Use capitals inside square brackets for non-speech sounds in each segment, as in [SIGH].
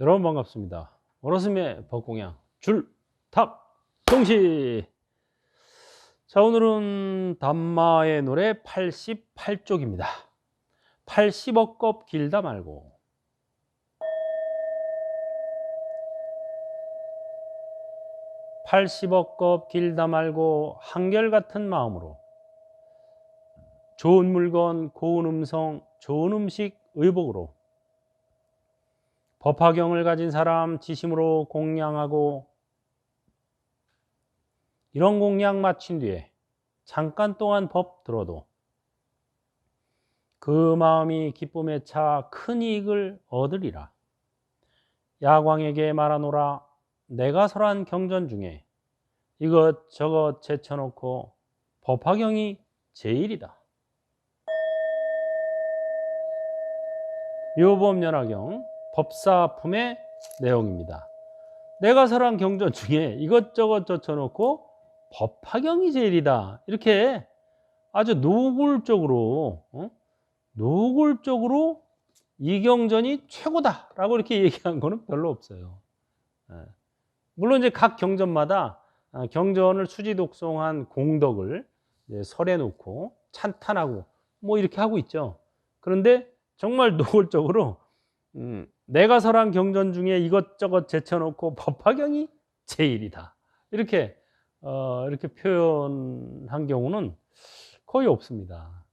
여러분 반갑습니다. 어르스의 법공양 줄탑 동시. 자 오늘은 담마의 노래 88쪽입니다. 80억 겁 길다 말고 (80억 겁 길다 말고) 한결같은 마음으로 좋은 물건 고운 음성 좋은 음식 의복으로 법화경을 가진 사람 지심으로 공양하고 이런 공양 마친 뒤에 잠깐 동안 법 들어도 그 마음이 기쁨에 차 큰 이익을 얻으리라. 야광에게 말하노라 내가 설한 경전 중에 이것저것 제쳐놓고 법화경이 제일이다. 묘법연화경 법사품의 내용입니다. 내가 설한 경전 중에 이것저것 젖혀놓고 법화경이 제일이다. 이렇게 아주 노골적으로, 어? 노골적으로 이 경전이 최고다라고 이렇게 [LAUGHS] 얘기한 거는 별로 없어요. 예. 물론 이제 각 경전마다 아, 경전을 수지 독송한 공덕을 설해 놓고 찬탄하고 뭐 이렇게 하고 있죠. 그런데 정말 [LAUGHS] 노골적으로 음, 내가 설한 경전 중에 이것저것 제쳐놓고 [LAUGHS] 법화경이 제일이다. 이렇게 어, 이렇게 표현한 경우는 거의 없습니다.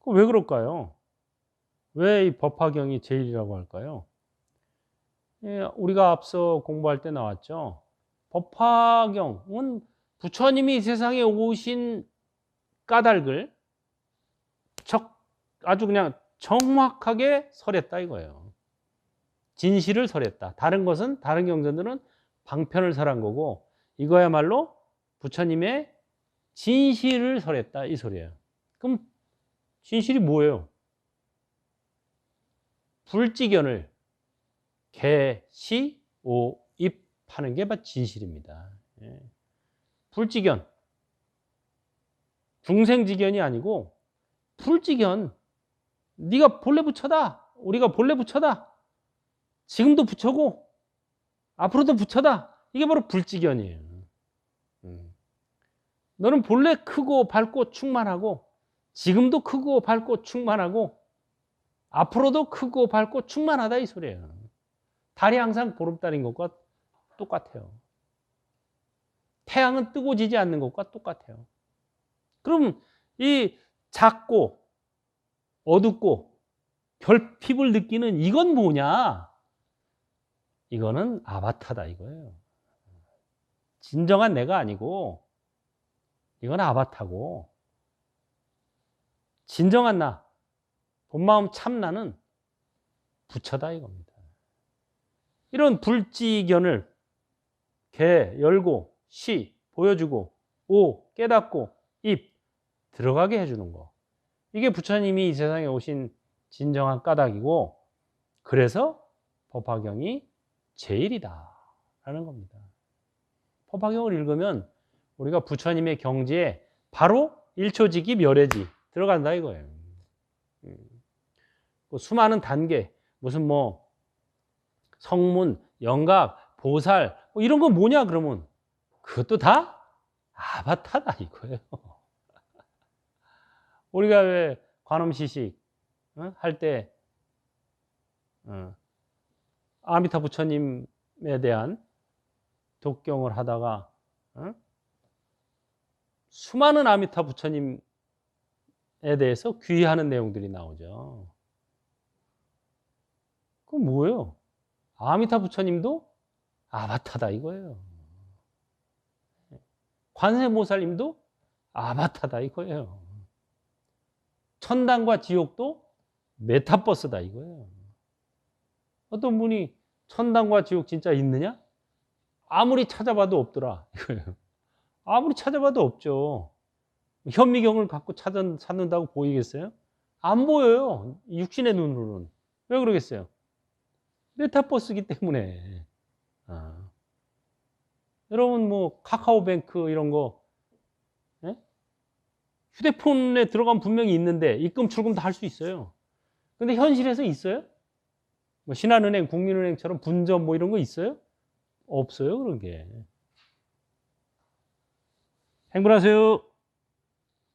그왜 그럴까요? 왜 이 법화경이 제일이라고 할까요? 예, 우리가 앞서 공부할 때 나왔죠. 법화경은 부처님이 세상에 오신 까닭을 적, 아주 그냥 정확하게 설했다 이거예요. 진실을 설했다. 다른 것은 다른 경전들은 방편을 설한 거고 이거야말로 부처님의 진실을 설했다 이 소리예요. 그럼 진실이 뭐예요? 불지견을 개시 오입 하는 게 진실입니다. 예. 불지견 중생지견이 아니고 불지견 네가 본래 부처다. 우리가 본래 부처다. 지금도 부처고 앞으로도 부처다. 이게 바로 불지견이에요. 음. 너는 본래 크고 밝고 충만하고 지금도 크고 밝고 충만하고 앞으로도 크고 밝고 충만하다 이 소리예요. 달이 항상 보름달인 것과 똑같아요. 태양은 뜨고 지지 않는 것과 똑같아요. 그럼 이 작고 어둡고 결핍을 느끼는 이건 뭐냐? 이거는 아바타다 이거예요. 진정한 내가 아니고 이건 아바타고 진정한 나, 본마음 참나는 부처다 이겁니다. 이런 불지견을 개 열고 시 보여주고 오 깨닫고 입 들어가게 해주는 거. 이게 부처님이 이 세상에 오신 진정한 까닭이고 그래서 법화경이 제일이다 라는 겁니다. 법화경을 읽으면 우리가 부처님의 경지에 바로 일초지기 멸해지 들어간다 이거예요. 음. 그 수많은 단계 무슨 뭐 성문, 영각, 보살 뭐 이런 건 뭐냐 그러면 그것도 다 아바타다 이거예요. 우리가 왜 관음시식 어? 할때 어, 아미타 부처님에 대한 독경을 하다가 어? 수많은 아미타 부처님에 대해서 귀의하는 내용들이 나오죠. 그건 뭐예요? 아미타 부처님도 아바타다 이거예요. 관세모살님도 아바타다 이거예요. 천당과 지옥도 메타버스다 이거예요. 어떤 분이 천당과 지옥 진짜 있느냐? 아무리 찾아봐도 없더라. 아무리 찾아봐도 없죠. 현미경을 갖고 찾아, 찾는다고 보이겠어요? 안 보여요. 육신의 눈으로는. 왜 그러겠어요? 메타버스기 때문에. 아. 여러분 뭐 카카오뱅크 이런 거 예? 휴대폰에 들어가면 분명히 있는데 입금 출금 다 할 수 있어요. 근데 현실에서 있어요? 뭐 신한은행, 국민은행처럼 분점 뭐 이런 거 있어요? 없어요, 그런 게. 행분하세요.